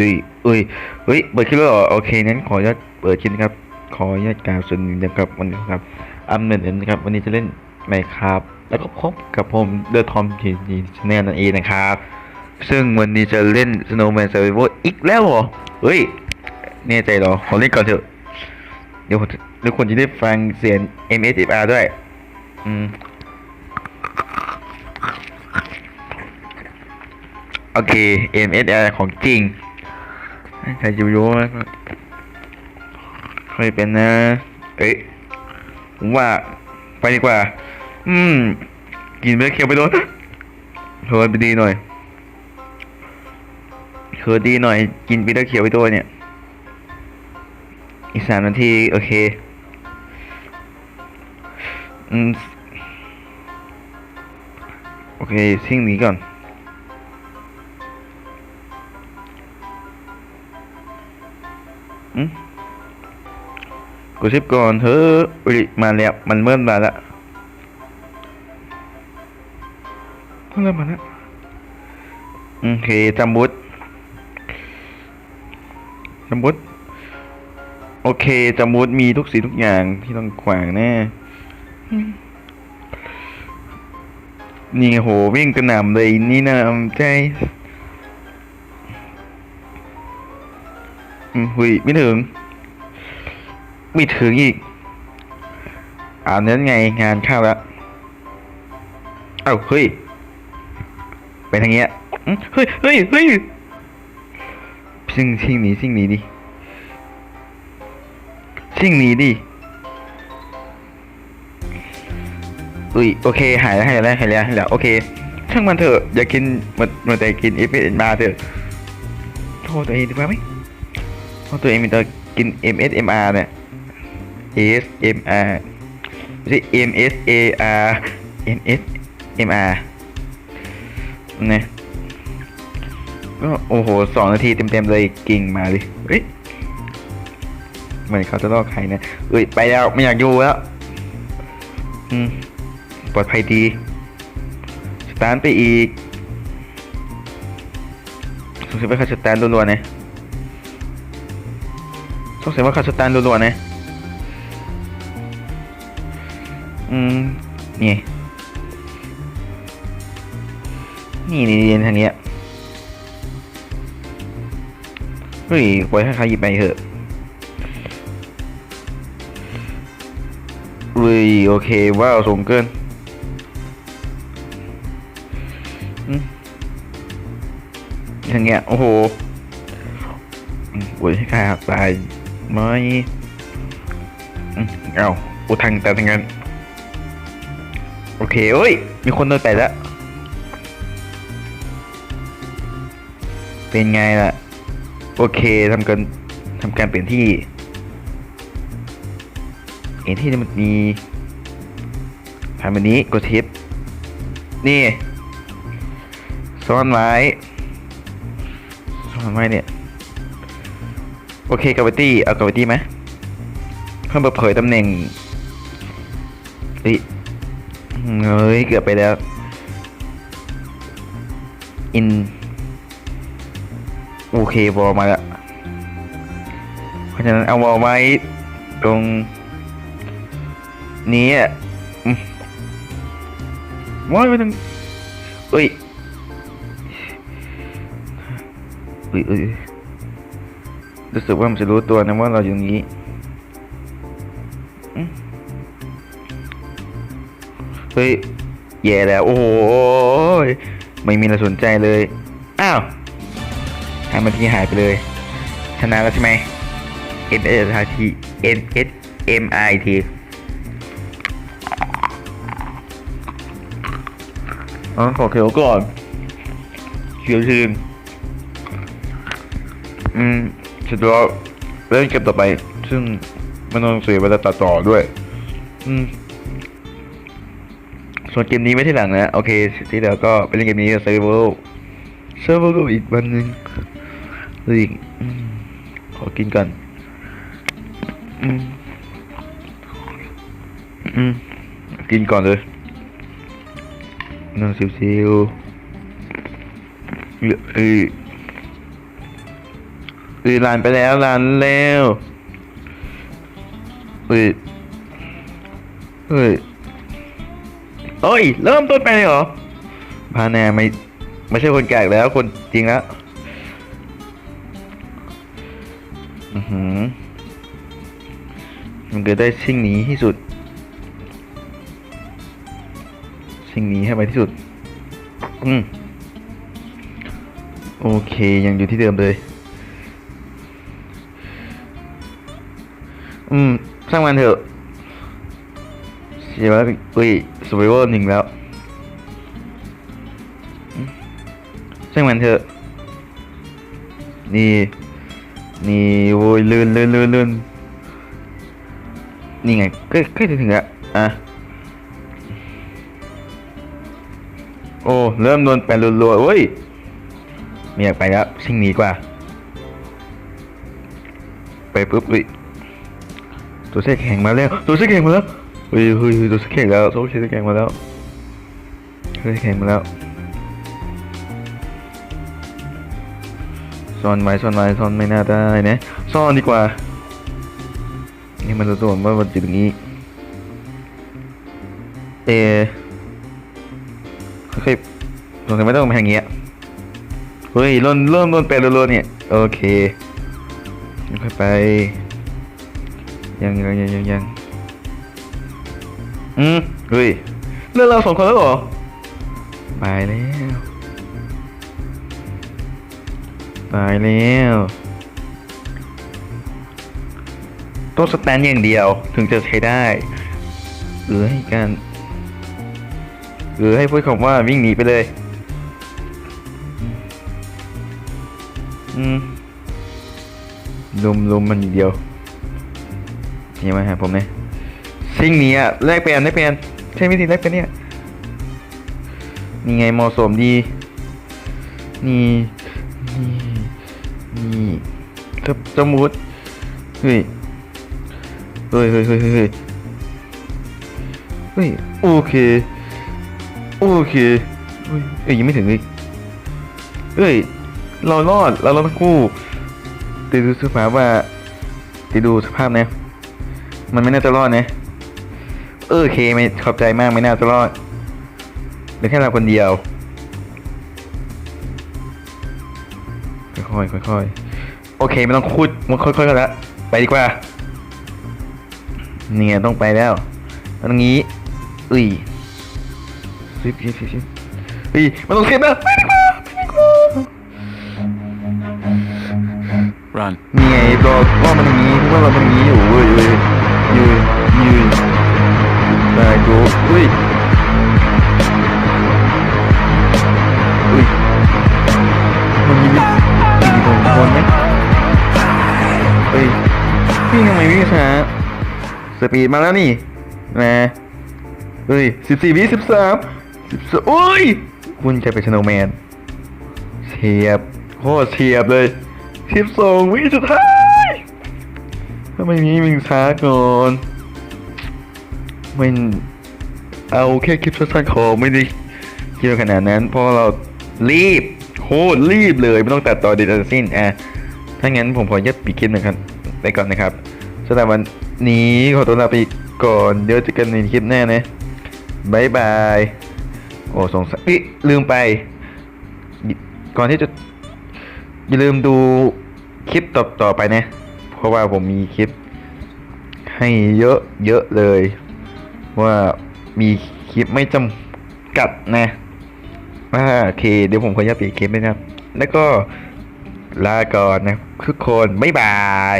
ดุยเอ้ยเฮ้ยเปิดคลิปแล้วเหรอโอเคงั้นขออนุญาตเปิดคลิปนะครับขออนุญาตกล่าวส่วนหนึ่งนะครับวันนี้ครับอัมเนนนะครับวันนี้จะเล่นไมครับแล้วก็พบกับผมเดอะทอมทีนีชแนลนั่นเองนะครับ ซึ่งวันนี้จะเล่น Snowman Survival อีกแล้วเหรอเฮ้ยแน่ใจเหรอขอเล่นก่อนเถอะเดี๋ยวทุกคนจะได้ฟังเสียง MSFR ด้วยอืมโอเค MSR ของจริง ใครจะไปรู้ว่าเคยเป็นนะเอ้ยผมว่าไปดีกว่า อืม กินไปแล้วเคี้ยวไปโดนเธอไปดีหน่อยเธอดีหน่อย กินไปแล้วเคี้ยวไปโดนเนี่ย อีกสามนาที โอเค อืม โอเคซิ่งนี้ก่อน กดชิปก่อนเฮ้ยอุ๊ยมาแล้วมันเมื่อมาแล้วเริ่มมาแล้วโอเคจำบุตจำบุตโอเคจำบุตมีทุกสิ่งทุกอย่างที่ต้องขวางแน่อืมนี่โหวิ่งกระหน่ำเลยนี่นะใจอืมหุยไม่ถึง ไม่ถึงอีกอ่านนั้นไงงานเข้าแล้ว เอ้าเฮ้ย ไปทางเงี้ยเฮ้ยเฮ้ยเฮ้ยซิ่งซิ่งหนีซิ่งหนีดิซิ่งหนีดิอุ้ยโอเคหายแล้วหายแล้วหายแล้วหายแล้วโอเค ช่างมันเถอะอย่ากินมันมันแต่กินเอฟเอ็นมาเถอะโทษตัวเองดีกว่าไหมโทษตัวเองมีแต่กิน MSMR เนี่ย ASMR ไม่ใช่ MSAR MSMR นะก็โอ้โหสองนาทีเต็มๆเลยกิ่งมาเลยเฮ้ยเหมือนเขาจะลอกใครนะเอ้ยไปแล้วไม่อยากอยู่แล้วอืมปลอดภัยดีสตาร์ทไปอีกสงสัยว่าเขาสตาร์ทรัวๆนะสงสัยว่าเขาสตาร์ทรัวๆนะ อืมนี่นี่นี่นี่ทางเนี้ยเฮ้ยปล่อยให้เขาหยิบไปเถอะเฮ้ยโอเคว้าวสูงเกินอืมทางเนี้ยโอ้โหอืมโอ้ยให้ขาตายไหมอืมเอาอ้ทางแต่ทางนั้น โอเคเอ้ย มีคนเดินไปแล้ว เป็นไงล่ะ โอเคทำการทำการเปลี่ยนที่เปลี่ยนที่นี่มันมีทำแบบนี้กดทิป นี่ซ่อนไว้ซ่อนไว้เนี่ย โอเคกาวิตี้เอากาวิตี้ไหมเพิ่มเปิดเผยตำแหน่ง เฮ้ย เกือบไปแล้ว อิน โอเควอลมาแล้วเพราะฉะนั้นเอาวอลไว้ตรง นี้อะว้ายไปตรงเอ้ยเอ้ยเอ้ยรู้สึกว่ามันจะรู้ตัวนะว่าเราอยู่ตรงนี้อื เฮ้ยแย่แล้ว โอ้โหไม่มีอะไรสนใจเลย อ้าวหายมันทีหายไปเลย ชนะแล้วใช่ไหม N S T N S M I T อ๋อขอเขียวก่อนเขียวชื่นอืมสุดยอดเล่นเกมต่อไป ซึ่งไม่ต้องเสียเวลาตัดต่อด้วย อืม ส่วนเกมนี้ไม่ที่หลังนะ โอเคที่เหลือก็ไปเล่นเกมนี้เซอร์เวอร์เซอร์เวอร์ก็อีกวันหนึ่งอีกอขอกินก่อนอืมอืมกินก่อนเลยนั่งซิวๆเอ้ยเอ้ยลานไปแล้วลานแล้วเอ้ยเฮ้ย เอ้ย เริ่มต้นไปเลยเหรอพาแนไม่ไม่ใช่คนแก่แล้วคนจริงแล้วอือหือมันเกิดได้สิ่งนี้ที่สุด สิ่งนี้ให้ไปที่สุด อืมโอเค ยังอยู่ที่เดิมเลย อืมช่างมันเถอะ เสียแล้วอุ้ยสว i เวอร์หนึ่งแล้วอืมช่างมันเถอะ นี่ นี่โว้ยลื่นลื่นลื่นลื่นนี่ไงใกล้ใกล้ถึงแล้วอะโอ้เริ่มโดนแปลรัวๆเว้ยไม่อยากไปแล้วชิ่งหนีกว่า ไปปุ๊บอุ้ยตัวเส้แข็งมาแล้วตัวเส้แข็งมาแล้ว เฮ้ยเฮ้ยเฮ้ยตัวสแข็งแล้วตัวเส้แข็งมาแล้วเส้ยแข็งมาแล้วซ่อนไว้ซ่อนไว้ซ่อนไม่น่าได้นะซ่อนดีกว่า นี่มันจะตัวว่ามันจะอย่างนี้เอค่อยๆสงสัยไม่ต้องมาทางเงี้ยเฮ้ยเริ่มเริ่มต้นไปรัวๆเนี่ยโอเคค่อยไปยังยังยังยังยัง อืมเฮ้ยเลือกเราสองคนแล้วเหรอตายแล้วตายแล้วต้องสแตนอย่างเดียวถึงจะใช้ได้หรือให้การหรือให้พูดคำว่าวิ่งหนีไปเลย อืมลุมลุมมันอย่างเดียวนี่มาหาผมเนี่ย สิ่งนี้อะแลกเปลี่ยนแลกเปลี่ยนใช่วิธีแลกเปลี่ยนเนี่ยนี่ไงเหมาะสมดี นี่นี่นี่ถ้าสมมุติเฮ้ยเฮ้ยเฮ้ยเฮ้ยเฮ้ยเฮ้ยโอเคโอเคเฮ้ยเอ้ยยังไม่ถึงเลยเฮ้ยเรารอดเรารอดทั้งคู่ต่ดูสภาพว่าต่ดูสภาพนะ มันไม่น่าจะรอดนะ เออโอเคไม่ขอบใจมากไม่น่าจะรอดเหลือแค่เราคนเดียว ค่อยๆค่อยๆโอเคไม่ต้องพูดมันค่อยๆกันละไปดีกว่า เนี่ยต้องไปแล้วตรงนี้อุ้ยซิบซิบซิบซิบอุ้ยมันต้องเสียบแล้วไปดีกว่าไปดีกว่า Run. นี่ไงบอกว่ามันอย่างนี้เพราะว่าเราเป็นอย่างนี้อยู่เว้ยเว้ยยื นยืนได้กูอุ้ยอุ้ยมันมีวิธีของคนไหมเฮ้ยวิ่งทำไมวิ่งช้าสปีดมาแล้วนี่นะเฮ้ยสิบสี่วิสิบสามสิบสโอ้ย คุณจะเป็นชโนแมนเฉียบโคตรเฉียบเลยสิบสองวิสุดท้ายทำไมมีมิงช้าก่อน มันเอาแค่คลิปสั้นๆขอไม่ได้เยอะขนาดนั้น เพราะเรารีบโคตรรีบเลยไม่ต้องตัดต่อใดๆทั้งสิ้นอะถ้างั้นผมขอยัดปีคลิปหนะครับไปก่อนนะครับสำหรับวันนี้ขอตัวลาไปก่อนเดี๋ยวเจอกันในคลิปหน้านะบายบายโอ้สงสัยอ๊ะลืมไป ก่อนที่จะอย่าลืมดูคลิปต่อต่อไปนะ เพราะว่าผมมีคลิปให้เยอะเยอะเลย ว่ามีคลิปไม่จำกัดนะว่าโอเค เดี๋ยวผมขออนุญาตปิดคลิปด้วยนะครับ แล้วก็ลาก่อนนะทุกคน บ๊ายบาย